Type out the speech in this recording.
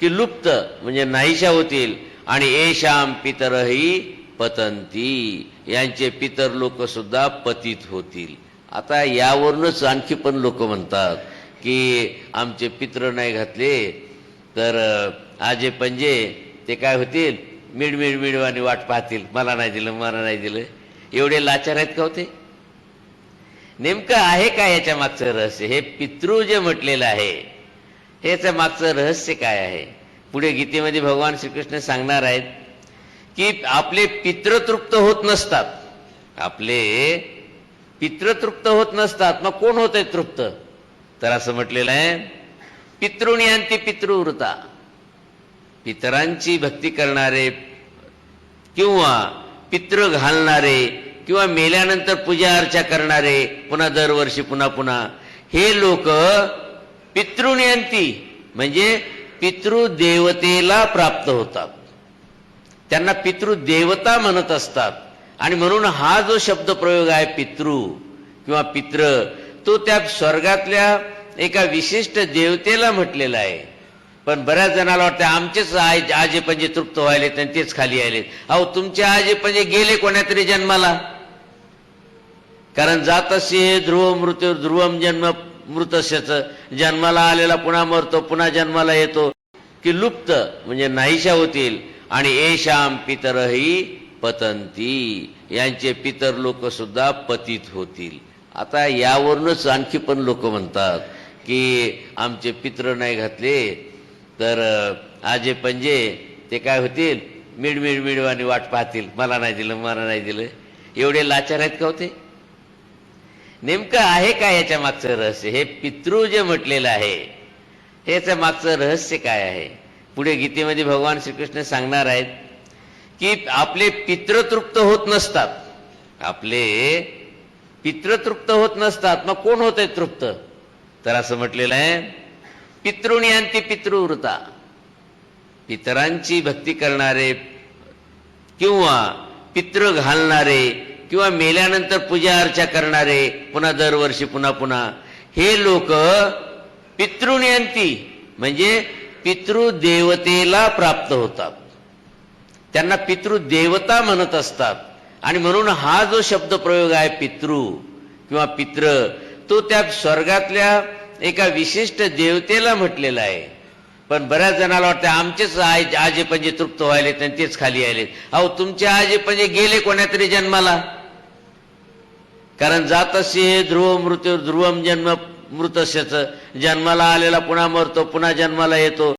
की लुप्त म्हणजे नाहीशा होतील. आणि येशाम पितरही पतंती. यांचे पितर लोक सुद्धा पतित होतील. आता यावरूनच आणखी पण लोक म्हणतात की आमचे पित्र नाही घातले तर आजे पंजे ते काय होतील? मिड मिड मिडवानी वाट पाहतील. मला नाही दिलं मला नाही दिलं. एवढे लाचार आहेत का होते नेमकं आहे का याच्या मागचं रहस्य? हे पितृ जे म्हटलेलं आहे ह्याचं मागचं रहस्य काय आहे? पुढे गीतेमध्ये भगवान श्रीकृष्ण सांगणार आहेत की आपले पित्र तृप्त होत नसतात. आपले पित्र तृप्त होत नसतात. मग कोण होत आहे तृप्त? तर असं म्हटलेलं आहे पितृणी पितृवृता. पितरांची भक्ती करणारे किंवा पित्र घालणारे किंवा मेल्यानंतर पूजा अर्चा करणारे पुन्हा दरवर्षी पुन्हा पुन्हा हे लोक पितृनियंती म्हणजे पितृदेवतेला प्राप्त होतात. त्यांना पितृदेवता म्हणत असतात. आणि म्हणून हा जो शब्द प्रयोग आहे पितृ किंवा पित्र तो त्या स्वर्गातल्या एका विशिष्ट देवतेला म्हटलेला आहे. पण बऱ्याच जणाला वाटतं आमचेच आय आजे पंजे तृप्त व्हायलेत आणि तेच खाली आलेत. अहो तुमचे आजे पंजे गेले कोणातरी जन्माला? कारण जात हे ध्रुव मृत्यू ध्रुवम जन्म मृतस्यच जन्माला आलेला पुन्हा मरतो पुन्हा जन्माला येतो. की लुप्त म्हणजे नाहीशा होतील. आणि येशाम पितरही पतंती. यांचे पितर लोक सुद्धा पतित होतील. आता यावरूनच आणखी पण लोक म्हणतात की आमचे पित्र नाही घातले. तर आजे पंजे ते काय होतील? मिडमिड मिडवानी वाट पाहतील. मला नाही दिलं मला नाही दिलं. एवढे लाचार आहेत का होते? नेमकं आहे का याच्या मागचं रहस्य? हे पितृ जे म्हटलेलं आहे. ह्याच्या मागचं रहस्य काय आहे? पुढे गीतेमध्ये भगवान श्रीकृष्ण सांगणार आहेत की आपले पित्र तृप्त होत नसतात. आपले पित्र तृप्त होत नसतात. मग कोण होत आहे तृप्त? तर असं म्हटलेलं आहे पितृणी अंती पितृवृता. पितरांची भक्ती करणारे किंवा पित्र घालणारे किंवा मेल्यानंतर पूजा अर्चा करणारे पुन्हा दरवर्षी पुन्हा पुन्हा. हे लोक पितृनियंती म्हणजे पितृदेवतेला प्राप्त होतात. त्यांना पितृदेवता म्हणत असतात. आणि म्हणून हा जो शब्द प्रयोग आहे पितृ किंवा पित्र तो त्या स्वर्गातल्या एका विशिष्ट देवतेला म्हटलेला आहे. पण बऱ्याच जणाला वाटतं आमचेच आय आजे पंजे तृप्त व्हायलेत आणि तेच खाली आले अहो तुमचे आजे पंजे गेले कोणातरी जन्माला? कारण जातस्य हे ध्रुव मृत्यू ध्रुवम जन्म मृतस्यच जन्माला आलेला पुन्हा मरतो पुन्हा जन्माला येतो.